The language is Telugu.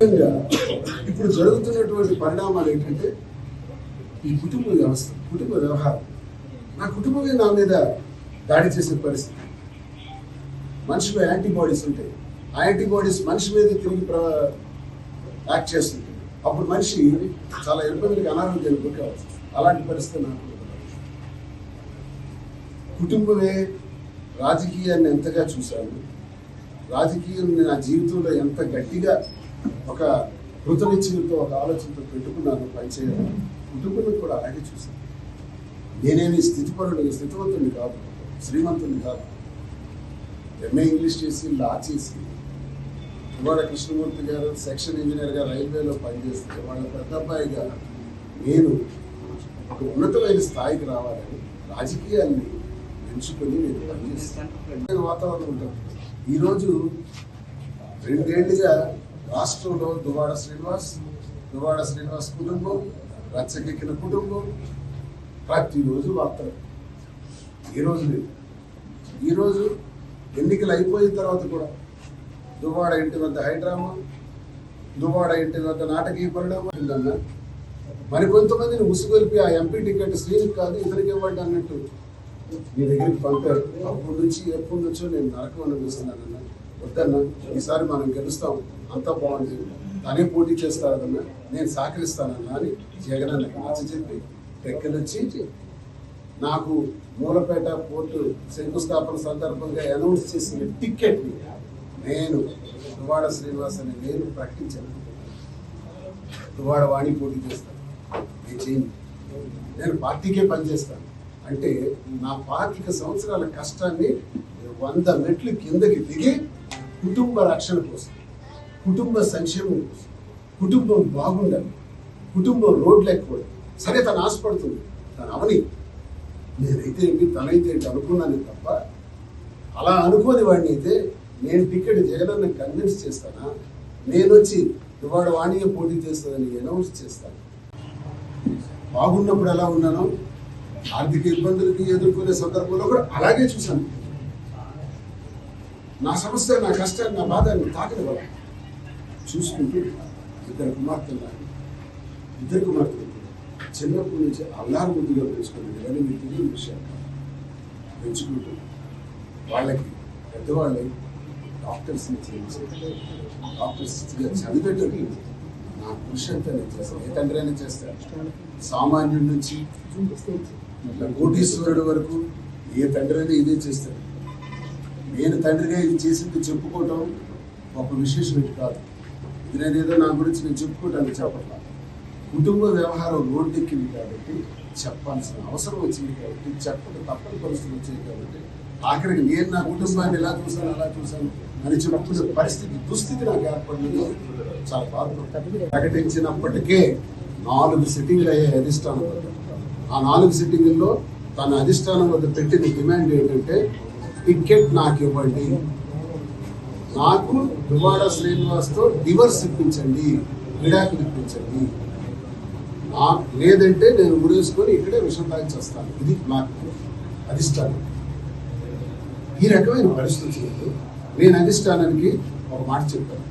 ఇప్పుడు జరుగుతున్నటువంటి పరిణామాలు ఏంటంటే ఈ కుటుంబ వ్యవస్థ కుటుంబ వ్యవహారం. నా కుటుంబమే నా మీద దాడి చేసే పరిస్థితి. మనిషిలో యాంటీబాడీస్ ఉంటాయి ఆ యాంటీబాడీస్ మనిషి మీద తిరిగి యాక్ట్ చేస్తుంది అప్పుడు మనిషి చాలా ఇబ్బందులకి అనారోగ్యాలు గురి కావచ్చు అలాంటి పరిస్థితి నాకు కుటుంబమే రాజకీయాన్ని ఎంతగా చూశాను రాజకీయం నా జీవితంలో ఎంత గట్టిగా ఒక కృతనిశ్చయంతో ఒక ఆలోచనతో పెట్టుకున్నాను పనిచేయాలి కుటుంబం కూడా అలాగే చూశాను నేనేమి స్థితిపరుడు స్థితివంతుని కాదు శ్రీమంతుని కాదు. ఎంఏ ఇంగ్లీష్ చేసి లా చేసి ఇవాళ కృష్ణమూర్తి గారు సెక్షన్ ఇంజనీర్గా రైల్వేలో పనిచేస్తే వాళ్ళ పెద్ద అబ్బాయిగా నేను ఒక ఉన్నతమైన స్థాయికి రావాలని రాజకీయాన్ని ఎంచుకొని నేను పనిచేస్తాను. వాతావరణం ఉంటుంది. ఈరోజు రెండేళ్ళుగా రాష్ట్రంలో దువాడ శ్రీనివాస్ దువాడ శ్రీనివాస్ కుటుంబం రచ్చకెక్కిన కుటుంబం ప్రతిరోజు వార్తలు. ఈరోజు లేదు. ఈరోజు ఎన్నికలు అయిపోయిన తర్వాత కూడా దువాడ ఇంటి వద్ద హైడ్రామా దువాడ ఇంటి వద్ద నాటకీయ పరిణామం మరి కొంతమందిని ఉసుగొలిపి ఆ ఎంపీ టికెట్ శ్రీనికి కాదు ఇతనికి ఇవ్వండి అన్నట్టు మీ దగ్గరికి పంపారు. అప్పటి నుంచి ఎప్పటి నుంచో నేను నరకం అనిపిస్తున్నానన్న వద్దన్న ఈసారి మనం గెలుస్తాం అంతా బాగుంది. తనే పోటీ చేస్తారన్న నేను సహకరిస్తానన్నా అని జగన్ అన్నకి నచ్చ చెప్పి దగ్గరొచ్చి నాకు మూలపేట పోర్టు శంకుస్థాపన సందర్భంగా అనౌన్స్ చేసిన టిక్కెట్ని నేను దువాడ శ్రీనివాస్ అని నేను ప్రకటించాను. దువాడ వాణి పోటీ చేస్తాను. నేను చేయను. నేను పార్టీకే పనిచేస్తాను. అంటే నా పాతిక సంవత్సరాల కష్టాన్ని వంద మెట్లు కిందకి దిగి కుటుంబ రక్షణ కోసం కుటుంబ సంక్షేమం కోసం కుటుంబం బాగుండాలి కుటుంబం రోడ్లు ఎక్కకూడదు సరే తను ఆశపడుతుంది తను అవని. నేనైతే ఏంటి తనైతే ఏంటి అనుకున్నాను తప్ప అలా అనుకోని వాడిని అయితే నేను టికెట్ జగనన్న కన్విన్స్ చేస్తానా? నేను వచ్చి ఇవాడు వాణిగా పోటీ చేస్తుందని అనౌన్స్ చేస్తాను. బాగున్నప్పుడు ఎలా ఉన్నానో ఆర్థిక ఇబ్బందులకి ఎదుర్కొనే సందర్భంలో కూడా అలాగే చూశాను. నా సమస్య నా కష్టాన్ని నా బాధని తాకనివ్వాలి చూసుకుంటూ ఇద్దరు కుమార్తెలు. ఇద్దరు కుమార్తెలు చిన్నప్పటి నుంచి అల్లారు ముద్దుగా పెంచుకుని ఇవన్నీ మీకు తెలియని విషయాలు. పెంచుకుంటూ వాళ్ళకి పెద్దవాళ్ళై డాక్టర్స్ని చేయించి డాక్టర్స్గా చదివేటట్టు నా కృషి అంతా నేను చేస్తాను. ఏ తండ్రి అయినా చేస్తాను సామాన్యుడి నుంచి ఇట్లా కోటీశ్వరుడు వరకు ఏ తండ్రి అయినా ఇదే చేస్తాడు. నేను తండ్రిగా ఇది చేసింది చెప్పుకోవటం ఒక విశేషం ఇది కాదు. ఇది నేను ఏదో నా గురించి నేను చెప్పుకోవటానికి చెప్పట్లా కుటుంబ వ్యవహారం రోడ్డెక్కింది కాబట్టి చెప్పాల్సిన అవసరం వచ్చింది కాబట్టి చెప్పడం తప్పని పరిస్థితి వచ్చింది కాబట్టి ఆఖరికి నేను నా కుటుంబాన్ని ఎలా చూశాను అలా చూశాను అని చెప్పుకునే పరిస్థితి దుస్థితి నాకు ఏర్పడింది. చాలా బాధపడుతుంది ప్రకటించినప్పటికే నాలుగు సిట్టింగ్లు అయ్యాయి అధిష్టానం వద్ద. ఆ నాలుగు సిట్టింగుల్లో తన అధిష్టానం వద్ద పెట్టిన డిమాండ్ ఏంటంటే టికెట్ నాకు ఇవ్వండి. నాకు దువాడ శ్రీనివాస్తో డివర్స్ ఇప్పించండి విడాకులు ఇప్పించండి. లేదంటే నేను ఉరేసుకొని ఇక్కడే విషం తాగించేస్తాను వస్తాను ఇది నాకు అధిష్టానం. ఈ రకమైన పరిస్థితులు నేను అధిష్టానానికి ఒక మాట చెప్పాను